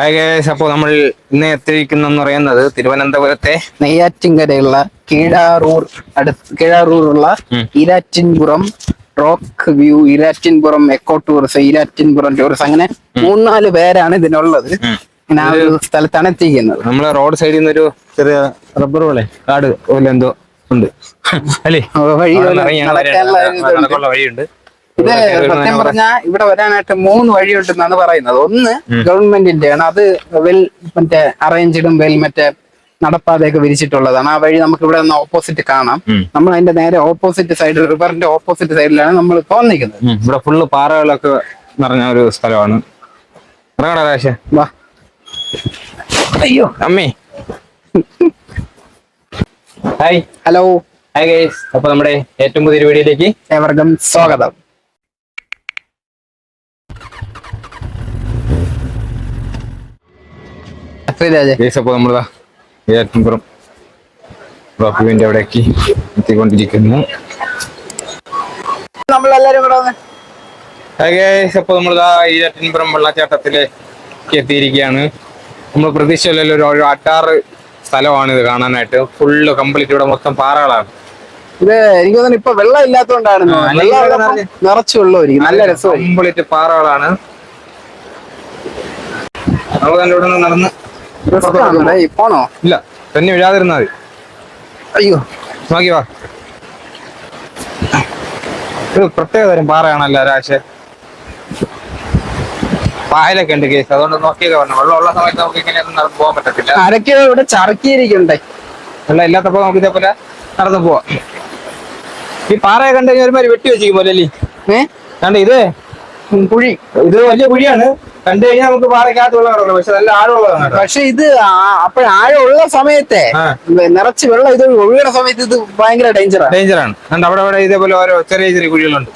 Hi guys അപ്പോൾ നമ്മൾ ഇന്ന് എത്തിയിരിക്കുന്നെന്ന് പറയുന്നത് തിരുവനന്തപുരത്തെ നെയ്യാറ്റിൻകരയുള്ള കീഴാറൂർ അടുത്ത് കീഴാറൂറുള്ള Irattinpuram Eerattinpuram rock view Eerattinpuram eco tourism Eerattinpuram tourism. അങ്ങനെ മൂന്നാൽ പേരാണ് ഇതിനുള്ളത്. ആ ഒരു സ്ഥലത്താണ് എത്തിക്കുന്നത് നമ്മൾ റോഡ് സൈഡിൽ നിന്ന് ഒരു ചെറിയ റബ്ബർ പോലെ കാട് പോലെ എന്തോ ഉണ്ട്. അല്ലേ വഴി വഴിയുണ്ട്. ഇത് സത്യം പറഞ്ഞാൽ ഇവിടെ വരാനായിട്ട് മൂന്ന് വഴിയുണ്ടെന്നാണ് പറയുന്നത്. ഒന്ന് ഗവൺമെന്റിന്റെയാണ്. അത് വെൽ മറ്റേ അറേഞ്ച്ഡും വെൽ മറ്റേ നടപ്പാതയൊക്കെ വിരിച്ചിട്ടുള്ളതാണ്. ആ വഴി നമുക്ക് ഇവിടെ നിന്ന് ഓപ്പോസിറ്റ് കാണാം. നമ്മൾ അതിന്റെ നേരെ ഓപ്പോസിറ്റ് സൈഡ് റിവറിന്റെ ഓപ്പോസിറ്റ് സൈഡിലാണ് നമ്മൾ ഇപ്പോൾ നിൽക്കുന്നത് ഉം. ഇവിടെ ഫുള്ള് പാറകളൊക്കെ നിറഞ്ഞ ഒരു സ്ഥലമാണ്. വാ. അയ്യോ. അമ്മേ. ഹായ് ഹലോ ഹായ് ഗൈസ് അപ്പൊ നമ്മുടെ ഏറ്റവും പുതിയ വീഡിയോയിലേക്ക് ഏവർക്കും സ്വാഗതം ശ്രീരാജ് ഗൈസ് അപ്പോൾ നമ്മളിതാ ഏറ്റുംപുറം റോക്ക് വ്യൂവിന്റെ അവിടേക്ക് എത്തിക്കൊണ്ടിരിക്കുന്നു. നമ്മളിതാ ഈരാറ്റിൻപുറം വെള്ളച്ചാട്ടത്തിലേക്ക് എത്തിയിരിക്കുകയാണ്. നമ്മൾ പ്രതീക്ഷയിലുള്ള ഒരു ഒരു അട്ടാറ് സ്ഥലമാണ് ഇത് കാണാനായിട്ട്. ഫുള്ള് കംപ്ലീറ്റ് ഇവിടെ മൊത്തം പാറകളാണ്. ഇത് എനിക്ക് തോന്നുന്നു ഇപ്പൊ വെള്ളം നിറഞ്ഞ് നിറച്ചു വെള്ളമായിരിക്കും. നല്ല രസം കംപ്ലീറ്റ് പാറകളാണ്. നമ്മൾ തന്നെ ഇവിടെ നിന്ന് നടന്ന് പോണോ ഇല്ല തന്നെ വീഴാതിരുന്നാൽ മതി. അയ്യോ. നോക്കി വാ. ഇത് പ്രത്യേക തരം പാറയാണല്ലോ ഒരാഴ്ച. പായലൊക്കെ ഉണ്ട് കേസ് അതുകൊണ്ട് നോക്കിയൊക്കെ പറഞ്ഞു വെള്ളമുള്ള സമയത്ത് നമുക്ക് ഇങ്ങനെയൊന്നും നടന്നു പോകാൻ പറ്റത്തില്ല. അരക്കെ ഇവിടെ ചറക്കിയിരിക്കണ്ടേ? വെള്ളം ഇല്ലാത്തപ്പോ നമുക്ക് ഇതേപോലെ നടന്നു പോവാം. ഈ പാറയെ കണ്ടു കഴിഞ്ഞാൽ ഒരുമാതിരി വെട്ടി വെച്ചിരിക്കും പോലെ അല്ലേ? ഏ? കണ്ടേ ഇത്? കുഴി. ഇത് വലിയ കുഴിയാണ്. കണ്ടു കഴിഞ്ഞാൽ നമുക്ക് പാറയ്ക്കകത്ത് വെള്ളം കിടക്കണം പക്ഷെ നല്ല ആഴമുള്ളതാണ് പക്ഷെ ഇത് അപ്പോഴാഴമുള്ള സമയത്തെ ആ. നിറച്ച് വെള്ളം ഇത് ഒഴുകുന്ന സമയത്ത് ഇത് ഭയങ്കര ഡേഞ്ചറാണ് ഡേഞ്ചറാണ് കണ്ട അവിടെ അവിടെ ഇതേപോലെ ഓരോ ചെറിയ ചെറിയ കുഴികളുണ്ട്.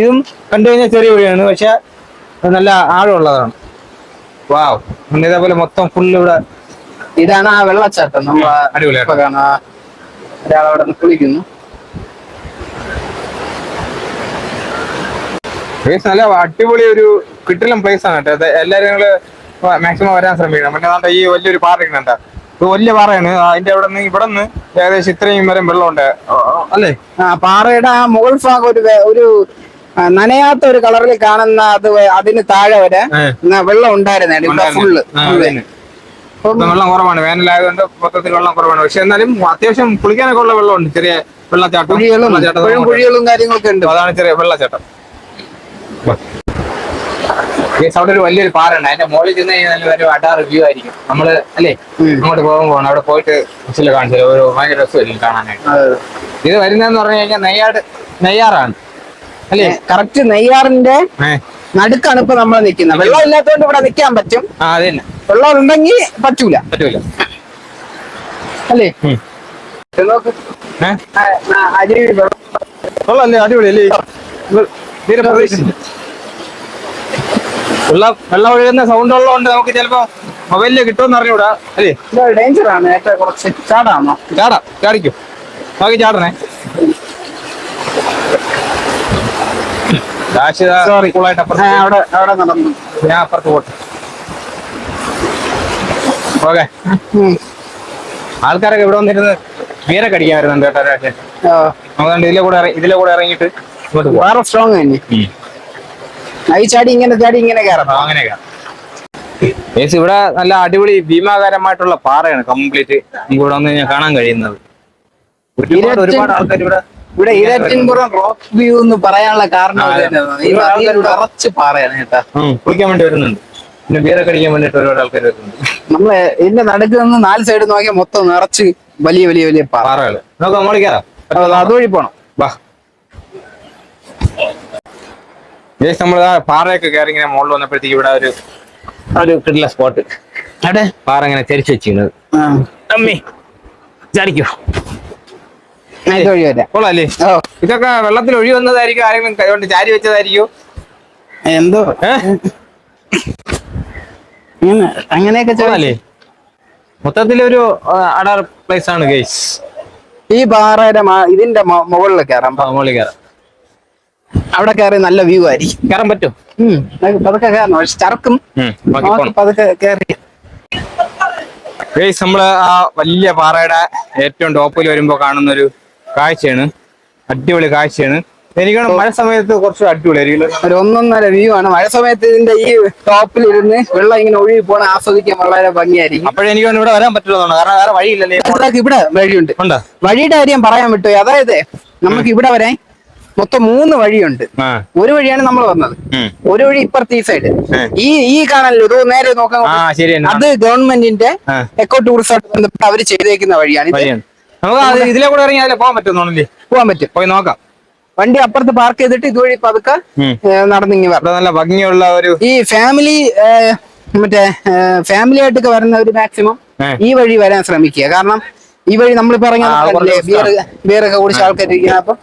ഇതും കണ്ടു കഴിഞ്ഞാൽ ചെറിയ കുഴിയാണ്. പക്ഷെ നല്ല ആഴമുള്ളതാണ്. വാവ് പിന്നെ ഇതേപോലെ മൊത്തം ഫുള്ള് ഇവിടെ ഇതാണ് ആ വെള്ളച്ചാട്ടം. നമ്മൾ അടിപൊളിയാണ് ഒരാളവിടെ കുളിക്കുന്നു. പ്ലേസ് നല്ല അടിപൊളി ഒരു കിട്ടിലും പ്ലേസ് ആണ് കേട്ടോ. എല്ലാവരും നിങ്ങൾ മാക്സിമം വരാൻ ശ്രമിക്കണം. പിന്നെ ദാണ്ട ഈ വലിയൊരു പാറ ഇരിക്കുന്നുണ്ട് ഇത് വലിയ പാറയാണ്. അതിന്റെ അവിടെ നിന്ന് ഇവിടെ നിന്ന് ഏകദേശം ഇത്രയും വരെ വെള്ളമുണ്ട്. ഉണ്ട് അല്ലേ? ആ പാറയുടെ ആ മുകൾ ഭാഗം ഒരു ഒരു നനയാത്ത ഒരു കളറിൽ കാണുന്ന അത് അതിന് താഴെ വരെ. വെള്ളം ഉണ്ടായിരുന്നേ. ഫുള്ള് വെള്ളം കുറവാണ്. വേനലായതുകൊണ്ട് മൊത്തത്തിൽ വെള്ളം കുറവാണ്. പക്ഷെ എന്നാലും അത്യാവശ്യം കുളിക്കാനൊക്കെ ഉള്ള വെള്ളമുണ്ട്. ചെറിയ വെള്ളച്ചാട്ടം. കുഴികളും കാര്യങ്ങളൊക്കെ ഉണ്ട്. അതാണ് ചെറിയ വെള്ളച്ചാട്ടം. അവിടെ ഒരു വലിയൊരു പാറയുണ്ട് അതിന്റെ മുകളിൽ ചെന്ന് കഴിഞ്ഞാൽ ഒരു അടാ റിവ്യൂ ആയിരിക്കും. നമ്മൾ അല്ലേ? അങ്ങോട്ട് പോകുമ്പോൾ അവിടെ പോയിട്ട് ചില കാണിച്ചത്. ഒരു ഭയങ്കര രസമായിരിക്കും കാണാനായിട്ട്. ഇത് വരുന്നതെന്ന് പറഞ്ഞു കഴിഞ്ഞാൽ നെയ്യാട് നെയ്യാറാണ്. അല്ലേ? കറക്റ്റ് നെയ്യാറിന്റെ നടുക്കാണ് ഇപ്പൊ നമ്മൾ നിൽക്കുന്നത്. വെള്ളം ഇല്ലാത്തതുകൊണ്ട് ഇവിടെ നിൽക്കാൻ പറ്റും. ആ അത് തന്നെ. വെള്ളം ഉണ്ടെങ്കിൽ പറ്റൂല. പറ്റൂല. അല്ലേ? നോക്ക്. അടിപൊളി അല്ലേ വെള്ളം വെള്ളം ഒഴുകുന്ന സൗണ്ട് ഉള്ളതുകൊണ്ട് നമുക്ക് ചിലപ്പോ മൊബൈലിൽ കിട്ടുമെന്ന് അറിഞ്ഞൂടാ അല്ലേ? ഡേഞ്ചർ ആണ്. ഏറ്റവും കുറച്ച് ചാടാണോ? ചാടാ. ചാടിക്കും. നോക്കി ചാടണേ. അവിടെ അവിടെ നടന്നു. ഞാൻ അപ്പുറത്ത് പോട്ടെ. ഓക്കെ. ആൾക്കാരൊക്കെ ഇവിടെ വന്നിരുന്ന് വീരക്കടിക്കാൻ കടിക്കാൻ വരുന്നുണ്ട് കേട്ടോ രാശേ ഇതിലെ കൂടെ ഇതിലെ കൂടെ ഇറങ്ങിയിട്ട് വേറെ സ്ട്രോങ് തന്നെ. ആയി ചാടി ഇങ്ങനെ ചാടി ഇങ്ങനെ കയറണം അങ്ങനെ ഏസ് ഇവിടെ നല്ല അടിപൊളി ഭീമാകാരമായിട്ടുള്ള പാറയാണ് കംപ്ലീറ്റ് നമുക്ക് ഇവിടെ വന്ന് കഴിഞ്ഞാൽ കാണാൻ കഴിയുന്നത്. ഒരുപാട് ഒരുപാട് ആൾക്കാർ ഇവിടെ ഇവിടെ ഇരറ്റിൻപുറം റോക്ക് വ്യൂ എന്ന് പറയാനുള്ള കാരണം നിറച്ച് പാറയാണ് കേട്ടാ. കുളിക്കാൻ വേണ്ടി വരുന്നുണ്ട്. പിന്നെ ബീറൊക്കെ അടിക്കാൻ വേണ്ടിട്ട് ഒരുപാട് ആൾക്കാർ വരുന്നുണ്ട്. നമ്മൾ ഇതിന്റെ നടുക്ക് നിന്ന് നാല് സൈഡ് നോക്കിയാൽ മൊത്തം നിറച്ച് വലിയ വലിയ വലിയ പാറകൾ നമുക്ക് നമ്മൾ കയറാം അത് അതുവഴി പോണം. വാ നമ്മൾ പാറയൊക്കെ കയറി ഇങ്ങനെ മുകളിൽ വന്നപ്പോഴത്തേക്ക് ഇവിടെ ഒരു ഒരു കിട്ടില്ല സ്പോട്ട് അവിടെ പാറ ഇങ്ങനെ ചരിച്ചു വെച്ചിരുന്നത് അമ്മി ചാടിക്കോ. കൊള്ളാല്ലേ ഇതൊക്കെ വെള്ളത്തിൽ ഒഴി വന്നതായിരിക്കും ആരെങ്കിലും കൈകൊണ്ട് ചാരി വെച്ചതായിരിക്കും. എന്തോ? അങ്ങനെയൊക്കെ മൊത്തത്തിൽ ഒരു മൊത്തത്തിലൊരു അടാർ പ്ലേസ് ആണ് ഗൈസ് ഈ പാറയുടെ ഇതിന്റെ മുകളിൽ കയറാം. മുകളിൽ കയറാം. അവിടെ കയറി നല്ല വ്യൂ ആയിരിക്കും. കയറാൻ പറ്റും പതുക്കെ കയറണം. പക്ഷെ ചറക്കും പതുക്കെ കയറി. നമ്മൾ ആ വലിയ പാറയുടെ ഏറ്റവും ടോപ്പിൽ വരുമ്പോ കാണുന്ന ഒരു കാഴ്ചയാണ്. അടിപൊളി കാഴ്ചയാണ്. എനിക്കാണ് മഴ സമയത്ത് കുറച്ച് അടിപൊളിയായിരിക്കും ഒരു ഒന്നൊന്നര വ്യൂ ആണ്. മഴ സമയത്ത് ഇതിന്റെ ഈ ടോപ്പിൽ ഇരുന്ന് വെള്ളം ഇങ്ങനെ ഒഴുകി പോണ ആസ്വദിക്കാൻ വളരെ ഭംഗിയായിരിക്കും. അപ്പോഴെനിക്ക് ഇവിടെ വരാൻ പറ്റുള്ളതാണ് കാരണം വേറെ വഴിയില്ലല്ലേ? ഇവിടെ വഴിയുണ്ട്. വഴിയുടെ കാര്യം പറയാൻ വിട്ടു അതായത് നമുക്ക് ഇവിടെ വരാൻ മൊത്തം മൂന്ന് വഴിയുണ്ട്. ഒരു വഴിയാണ് നമ്മൾ വന്നത്. ഒരു വഴി ഇപ്പുറത്തെ ഈ സൈഡ് ഈ ഈ കാണല്ലോ ഇത് നേരെ നോക്കാൻ അത് ഗവൺമെന്റിന്റെ. എക്കോ ടൂറിസമായിട്ട് ബന്ധപ്പെട്ട് അവർ ചെയ്തേക്കുന്ന വഴിയാണ്. നമുക്ക് ഇതിലെ കൂടെ ഇറങ്ങി അതിലെ പോകാൻ പറ്റുന്നോണല്ലേ പോകാൻ പറ്റും. പോയി നോക്കാം. വണ്ടി അപ്പുറത്ത് പാർക്ക് ചെയ്തിട്ട് ഇതുവഴി പതുക്കെ. നടന്നിങ്ങി വരണം. നല്ല ഭംഗിയുള്ള ഒരു ഈ ഫാമിലി മറ്റേ ഫാമിലി ആയിട്ടൊക്കെ ഒരു മാക്സിമം ഈ വഴി വരാൻ ശ്രമിക്കുക. കാരണം ഈ വഴി നമ്മളിപ്പോ ഇറങ്ങിയ വേറെ കുറച്ച് ബിയർ ഒക്കെ കുടിച്ച ആൾക്കാർ ഇരിക്കുന്ന അപ്പൊ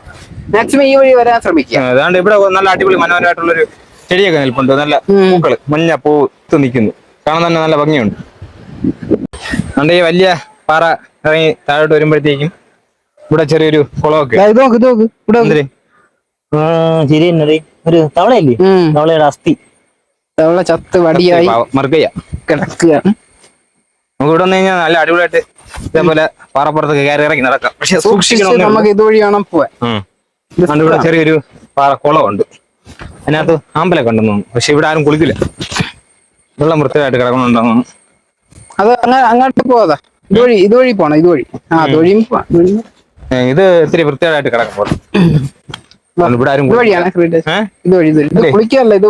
മാക്സിമം ഈ വഴി വരാൻ ശ്രമിക്കുക. അതാണ്ട് ഇവിടെ നല്ല അടിപൊളി മനോഹരമായിട്ടുള്ള ഒരു ചെടിയൊക്കെ നിൽപ്പുണ്ട് നല്ല പൂക്കൾ മഞ്ഞ പൂത്ത് നിൽക്കുന്നു. കാണാൻ തന്നെ നല്ല ഭംഗിയുണ്ട്. അതുകൊണ്ട് ഈ വലിയ പാറ ഇറങ്ങി താഴോട്ട് വരുമ്പോഴത്തേക്കും ഇവിടെ ചെറിയൊരു കുളമൊക്കെ. ശരി ഒരു തവളയല്ലേ? തവളയുടെ അസ്ഥി. തവള ചത്ത് വടിയായി. മറുകയ്യ കിടക്കുക. നമുക്ക് ഇവിടെ വന്നു കഴിഞ്ഞാൽ നല്ല അടിപൊളിയായിട്ട് ഇതേപോലെ പാറപ്പുറത്തൊക്കെ കയറി ഇറങ്ങി നടക്കാം. പക്ഷെ സൂക്ഷിക്കണം നമുക്ക് ഇതുവഴി വേണം പോവാൻ. ഇവിടെ ചെറിയൊരു പാറ കുളമുണ്ട് അതിനകത്ത് ആമ്പലൊക്കെ ഉണ്ടെന്ന് തോന്നുന്നു. പക്ഷെ ഇവിടെ ആരും കുളിക്കില്ല. വെള്ളം വൃത്തിയായിട്ട് കിടക്കണുണ്ടെന്ന് തോന്നുന്നു. അത് അങ്ങ- അങ്ങോട്ട് പോവാതാ ഇതുവഴി ഇതുവഴി പോണം ഇതുവഴി. ആ അതുവഴിയും ഇത് ഇത്തിരി വൃത്തിയായിട്ട് കിടക്കും പോലെ അതുകൊണ്ട് ഇവിടെ ആരും ഇതുവഴിയാണ്? ഇതുവഴി ഇതുവഴി. ഇത് ഇത്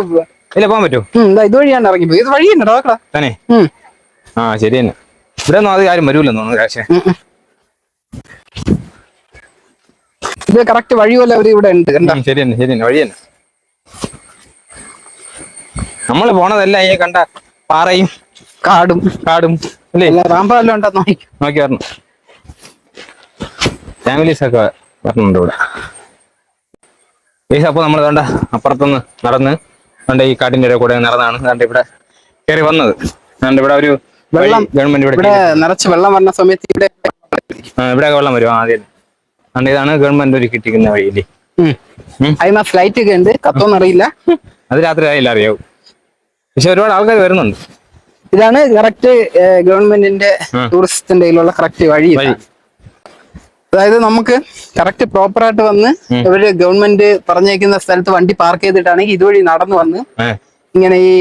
ഇല്ല പോകാൻ പറ്റുമോ? ഇതുവഴിയാണ് ദാ പോയി ഇത് വഴി തന്നെ ഡോക്ടറാ തന്നെ? ആ ശരി തന്നെ. ഇവിടെ ഒന്നും അത് ആരും വരൂലെന്ന് തോന്നുന്നു ഉം. ഇത് കറക്റ്റ് വഴി പോലെ അവർ ഇവിടെ ഉണ്ട്. കണ്ട? ശരി തന്നെ ശരി തന്നെ വഴി തന്നെ. നമ്മൾ പോണതല്ല ഈ കണ്ട പാറയും കാടും. കാടും അല്ലേ? റാമ്പെല്ലാം നോക്കി. നോക്കി വരണം. ഫാമിലീസ് ഒക്കെ വരണുണ്ട് ഇവിടെ. ഏസ് അപ്പോൾ നമ്മൾ വേണ്ട അപ്പുറത്തുനിന്ന് നടന്ന് വേണ്ട ഈ കാട്ടിന്റെ ഇടയിൽ കൂടെ നടന്നാണ് കണ്ട് ഇവിടെ കയറി വന്നത്. കണ്ട് ഇവിടെ ഒരു വെള്ളം ഗവൺമെന്റ് ഇവിടെ നിറച്ച് വെള്ളം വരുന്ന സമയത്ത് ഇവിടെ ഇവിടെ വെള്ളം വരും. ആദ്യം അതുകൊണ്ട് ഇതാണ് ഗവൺമെന്റ് ഒരുക്കിട്ടിരിക്കുന്ന. ഉം. അതിന് ഫ്ലൈറ്റ് ഒക്കെ ഉണ്ട് അറിയില്ല. അത് രാത്രി ആയില്ല അറിയാവും പക്ഷെ ഒരുപാട് ആൾക്കാർ വരുന്നുണ്ട് ഇതാണ് കറക്റ്റ് ഗവൺമെന്റിന്റെ. ടൂറിസ്റ്റിന്റെ കയ്യിലുള്ള കറക്റ്റ് വഴി. അതായത് നമുക്ക് കറക്റ്റ് പ്രോപ്പർ ആയിട്ട് വന്ന് ഇവർ ഗവൺമെന്റ് പറഞ്ഞേക്കുന്ന സ്ഥലത്ത് വണ്ടി പാർക്ക് ചെയ്തിട്ടാണെങ്കിൽ ഇതുവഴി നടന്നു വന്ന് ഇങ്ങനെ ഈ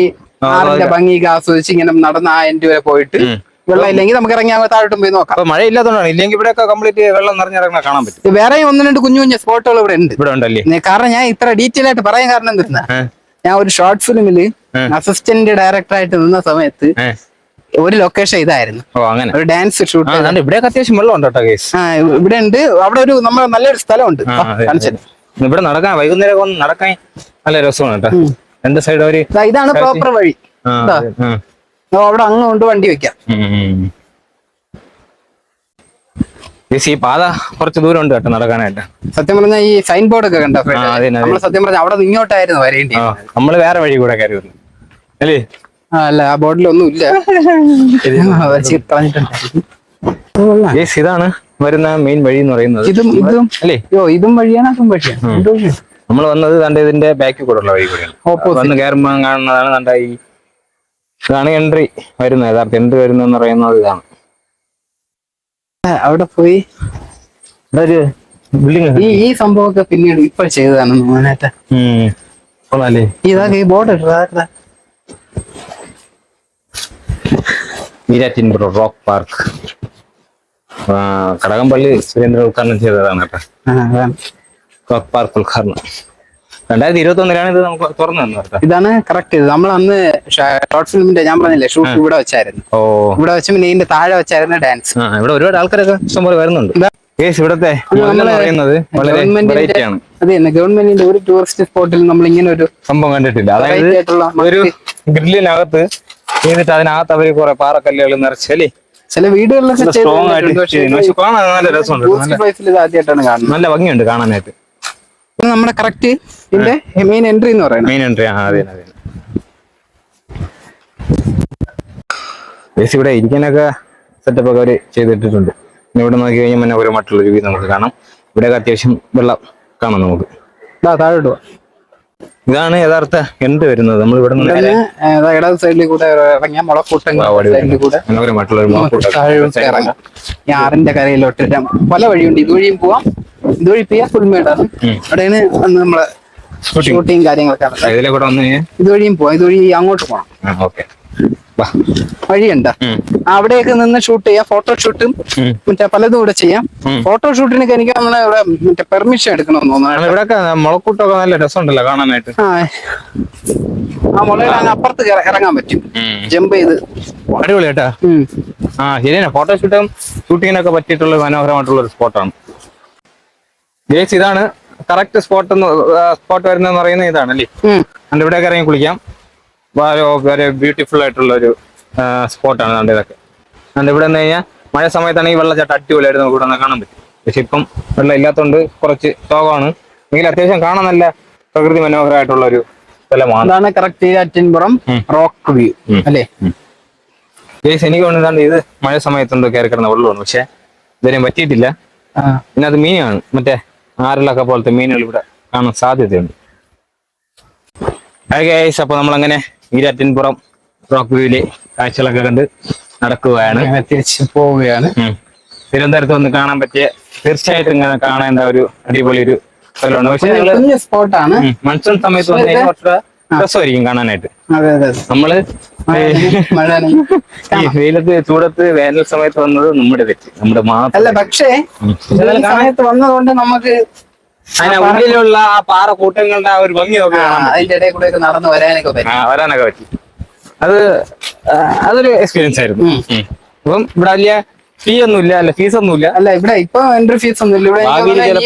ആറിന്റെ. ഭംഗിയൊക്കെ ആസ്വദിച്ച് ഇങ്ങനെ നടന്ന് ആ എന്റെ വരെ പോയിട്ട്. വെള്ളം ഇല്ലെങ്കിൽ നമുക്ക് ഇറങ്ങി അങ്ങ് താഴോട്ടും പോയി നോക്കാം. മഴ ഇല്ലാത്തതുകൊണ്ടാണ് ഇല്ലെങ്കിൽ ഇവിടെയൊക്കെ കംപ്ലീറ്റ് വെള്ളം നിറഞ്ഞിറങ്ങാൻ കാണാൻ പറ്റും. വേറെ ഒന്ന് രണ്ട് കുഞ്ഞു കുഞ്ഞു സ്പോട്ടുകൾ ഇവിടെ ഉണ്ട്. ഇവിടെ ഉണ്ടല്ലേ? കാരണം ഞാൻ ഇത്ര ഡീറ്റെയിൽ ആയിട്ട് പറയാൻ കാരണം എന്തിരുന്ന ഞാൻ ഒരു ഷോർട്ട് ഫിലിമിൽ അസിസ്റ്റന്റ് ഡയറക്ടർ ആയിട്ട് നിന്ന സമയത്ത് ഒരു ലൊക്കേഷൻ ഇതായിരുന്നു. ഓ അങ്ങനെ. ഒരു ഡാൻസ് ഷൂട്ട് ഇവിടെ അത്യാവശ്യം വെള്ളം ഉണ്ട് കേട്ടോ കേസ് ആ ഇവിടെ ഉണ്ട്. അവിടെ ഒരു നമ്മൾ നല്ലൊരു സ്ഥലമുണ്ട്. ഇവിടെ നടക്കാൻ വൈകുന്നേരം നടക്കാൻ നല്ല രസമാണ് കേട്ടോ. രണ്ട് സൈഡ് ഇതാണ് പ്രോപ്പർ വഴി. അവിടെ അങ്ങ് കൊണ്ട് വണ്ടി വെക്കാം. ഈ പാത കുറച്ച് ദൂരം ഉണ്ട് കേട്ടോ നടക്കാനായിട്ട്. സത്യം പറഞ്ഞാൽ ഈ സൈൻ ബോർഡ് ഒക്കെ കണ്ടോ. നമ്മൾ സത്യം പറഞ്ഞാൽ അവിടെ ഇങ്ങോട്ടായിരുന്നു വരേണ്ടി. നമ്മൾ നമ്മൾ വേറെ വഴി കൂടെ കയറി അല്ലേ? അല്ല ആ ഇല്ല. വലിച്ച് കളഞ്ഞിട്ടുണ്ടായിരുന്നു. കേസ് ഇതാണ് വരുന്ന മെയിൻ വഴി എന്ന് പറയുന്നത്. ഇതും ഇതും. അല്ലേ? യോ ഇതും വഴിയാണ് അതും വഴിയാണ്. നമ്മൾ വന്നത് തന്റെ ഇതിന്റെ ബാക്കിൽ കൂടെ ഉള്ള വഴി കൂടെയാണ്. വന്ന് കയറുമ്പോൾ കാണുന്നതാണ് തന്റെ ഈ ഇതാണ് എൻട്രി വരുന്നത്. യഥാർത്ഥ എൻട്രി വരുന്നതെന്ന് പറയുന്നത് ഇതാണ്. അവിടെ പോയി. ഒരു ബിൽഡിംഗ് ഈ ഈ സംഭവമൊക്കെ പിന്നീട് ഇപ്പൊ ചെയ്തതാണ് മോനേറ്റ കൊള്ളാല്ലേ ഇതാ ഈ ബോർഡ് ഇട്ടാ ഈരാറ്റിൻപുറ റോക്ക് പാർക്ക്. കടകംപള്ളി സുരേന്ദ്രൻ ഉദ്ഘാടനം ചെയ്തതാണ് കേട്ടോ. റോക്ക് പാർക്ക് ഉദ്ഘാടനം. രണ്ടായിരത്തി ഇരുപത്തി ഒന്നിലാണ് ഇത് നമുക്ക് തുറന്നു തന്നത് ഇതാണ് കറക്റ്റ് ഇത്. നമ്മൾ അന്ന് ഷോർട്ട് ഫിലിമിന്റെ ഞാൻ പറഞ്ഞില്ലേ ഷൂട്ട് ഇവിടെ വെച്ചായിരുന്നു. ഓ. ഇവിടെ വെച്ച് പിന്നെ ഇതിന്റെ താഴെ വെച്ചായിരുന്നു ഡാൻസ് ഇവിടെ ഒരുപാട് ആൾക്കാരൊക്കെ ഇഷ്ടംപോലെ വരുന്നുണ്ട്. ഇവിടത്തെ പറയുന്നത് വളരെ ഗവൺമെന്റിന്റെ വെറൈറ്റി ആണ്. അത് ഗവൺമെന്റിന്റെ ഒരു ടൂറിസ്റ്റ് സ്പോട്ടിൽ നമ്മൾ ഇങ്ങനെ ഒരു സംഭവം കണ്ടിട്ടില്ല. അതായത് ഒരു ഗ്രില്ലിനകത്ത് ചെയ്തിട്ട് അതിനകത്ത് അവർ കുറെ പാറക്കല്ലുകൾ നിറച്ചല്ലേ ചില വീടുകളിലൊക്കെ സ്ട്രോങ് ആയിട്ട് കാണാൻ നല്ല രസമുണ്ട്. നല്ല ഭംഗിയുണ്ട് കാണാനായിട്ട്. നമ്മുടെ കറക്റ്റ് ഇതിന്റെ മെയിൻ എൻട്രി എന്ന് പറയുന്നത് മെയിൻ എൻട്രി ആ അതെ അതെ ബേസ് ഇവിടെ ഇരിക്കാനൊക്കെ സെറ്റപ്പ് ഒക്കെ അവർ ചെയ്തിട്ടിട്ടുണ്ട്. പിന്നെ ഇവിടെ നോക്കി കഴിഞ്ഞാൽ പിന്നെ ഓരോ മറ്റുള്ള വ്യൂ നമുക്ക് കാണാം. ഇവിടെയൊക്കെ അത്യാവശ്യം വെള്ളം കാണാം നമുക്ക്. താഴോട്ട് ഇതാണ് യഥാർത്ഥ എൻഡ് വരുന്നത്. നമ്മൾ ഇവിടെ ഇടത് സൈഡിൽ കൂടെ ഇറങ്ങിയ മുളക്കൂട്ടം സൈഡിൽ ഒരു നമുക്ക് മാപ്പൂട്ട താഴോട്ട് ഇറങ്ങാം. ഈ ആറിന്റെ കരയിലോട്ട്. പല വഴിയുണ്ട്. ഇതുവഴിയും പോവാം. ഇതുവഴി പോയാൽ ഫുൾമേടാണ് അവിടെയാണ് നമ്മളെ ഷൂട്ടിങ് കാര്യങ്ങളൊക്കെ നടക്കുന്നത്. ഇതിലെ കൂടെ വന്നു ഇതുവഴിയും പോവാം. ഇതുവഴി അങ്ങോട്ട് പോകണം ഓക്കെ. വഴിയുണ്ട്. അവിടെയൊക്കെ നിന്ന് ഷൂട്ട് ചെയ്യാം. ഫോട്ടോ ഷൂട്ടും മറ്റേ പലതും ഇവിടെ ചെയ്യാം. ഫോട്ടോ ഷൂട്ടിനൊക്കെ എനിക്ക് നമ്മളെ ഇവിടെ മറ്റേ പെർമിഷൻ എടുക്കണമെന്ന് തോന്നുന്നു ഇവിടെ മുളക്കൂട്ടൊക്കെ നല്ല രസമുണ്ടല്ലോ കാണാനായിട്ട്. ആ മുളക അപ്പുറത്ത് ഇറങ്ങാൻ പറ്റും. ജമ്പ് ചെയ്ത്. അടിപൊളി കേട്ടാ. ആ ശരിയാണ്. ഫോട്ടോ ഷൂട്ടും ഷൂട്ടിങ്ങിനൊക്കെ പറ്റിയിട്ടുള്ള മനോഹരമായിട്ടുള്ള ഒരു സ്പോട്ടാണ് ഇതാണ് കറക്റ്റ് സ്പോട്ട് സ്പോട്ട് വരുന്നതെന്ന് പറയുന്നത് ഇതാണ് അല്ലേ? ഉം. ഇവിടെ ഇവിടെയൊക്കെ ഇറങ്ങി കുളിക്കാം. വളരെ വളരെ ബ്യൂട്ടിഫുൾ ആയിട്ടുള്ള ഒരു സ്പോട്ടാണ് അതുകൊണ്ട് ഇതൊക്കെ. അതുകൊണ്ട് ഇവിടെ നിന്ന് കഴിഞ്ഞാൽ മഴ സമയത്താണെങ്കിൽ വെള്ളച്ചാട്ടം അടിപൊളിയായിട്ട് നമുക്ക് ഇവിടെ കാണാൻ പറ്റും. പക്ഷെ ഇപ്പം വെള്ളം ഇല്ലാത്തതുകൊണ്ട് കുറച്ച് ശോകമാണ് എങ്കിൽ അത്യാവശ്യം കാണാൻ നല്ല പ്രകൃതി മനോഹരമായിട്ടുള്ള ഒരു സ്ഥലമാണ് അതാണ് കറക്റ്റ് റോക്ക് വ്യൂ അല്ലേ? ഗേസ് എനിക്ക് തോന്നുന്നതാണ് ഇത് മഴ സമയത്ത് എന്തോ കയറി കിടന്ന വെള്ളമാണ്. പക്ഷെ ഇതുവരെയും പറ്റിയിട്ടില്ല. പിന്നെ അത് മീനാണ്. മറ്റേ ആറിലൊക്കെ പോലത്തെ മീനുകൾ ഇവിടെ കാണാൻ സാധ്യതയുണ്ട്. ഗൈസ് അപ്പൊ നമ്മളങ്ങനെ ഈരാറ്റിൻപുറം റോക്ക് വ്യൂവിലെ കാഴ്ചകളൊക്കെ കണ്ട് നടക്കുകയാണ്. തിരിച്ചു പോവുകയാണ്. തിരുവനന്തപുരത്ത് വന്ന് കാണാൻ പറ്റിയ തീർച്ചയായിട്ടും ഇങ്ങനെ കാണേണ്ട ഒരു അടിപൊളി ഒരു സ്ഥലമാണ്. പക്ഷെ മൺസൂൺ സമയത്ത് വന്നു കഴിഞ്ഞാൽ രസമായിരിക്കും കാണാനായിട്ട്. നമ്മൾ. ഈ വെയിലത്ത് ചൂടത്ത് വേനൽ സമയത്ത് വന്നത് നമ്മുടെ തെറ്റ് നമ്മുടെ മാത്രം അല്ല പക്ഷേ സമയത്ത് വന്നതുകൊണ്ട് നമുക്ക് ഉള്ളിലുള്ള ആ പാറ കൂട്ടങ്ങളുടെ ആ ഒരു ഭംഗി. അതിന്റെ ഇടയിൽ കൂടെ നടന്നു വരാനൊക്കെ പറ്റും വരാനൊക്കെ പറ്റി അത് അതൊരു എക്സ്പീരിയൻസ് ആയിരുന്നു. അപ്പം ഇവിടെ വലിയ ഫീ ഒന്നുമില്ല അല്ല ഫീസ് ഒന്നുമില്ല. അല്ല ഇവിടെ ഇപ്പൊ എൻട്രി ഫീസ് ഒന്നും ഇല്ല. ഇവിടെ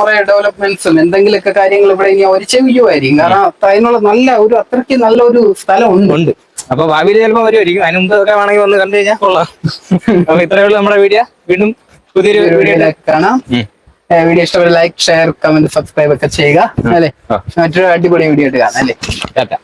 കുറെ ഡെവലപ്മെന്റ്സും എന്തെങ്കിലുമൊക്കെ കാര്യങ്ങൾ ഇവിടെ ഇനി ഒരു ചെയ്യുമായിരിക്കും കാരണം അതിനുള്ള നല്ല ഒരു അത്രയ്ക്ക് നല്ലൊരു സ്ഥലം ഉണ്ട്. അപ്പൊ ഭാവിയിൽ ചിലപ്പോൾ വരുമായിരിക്കും. അതിന് മുമ്പ് ഒക്കെ വേണമെങ്കിൽ വന്ന് കണ്ടു കഴിഞ്ഞാൽ കൊള്ളാം. അപ്പൊ ഇത്രയേ ഉള്ളൂ നമ്മുടെ വീഡിയോ. വീണ്ടും പുതിയൊരു വീഡിയോ കാണാം. വീഡിയോ ഇഷ്ടപ്പെട്ട ലൈക്ക് ഷെയർ കമന്റ് സബ്സ്ക്രൈബ് ഒക്കെ ചെയ്യുക. അല്ലേ? മറ്റൊരു അടിപൊളി വീഡിയോ ആയിട്ട് കാണാം അല്ലേ?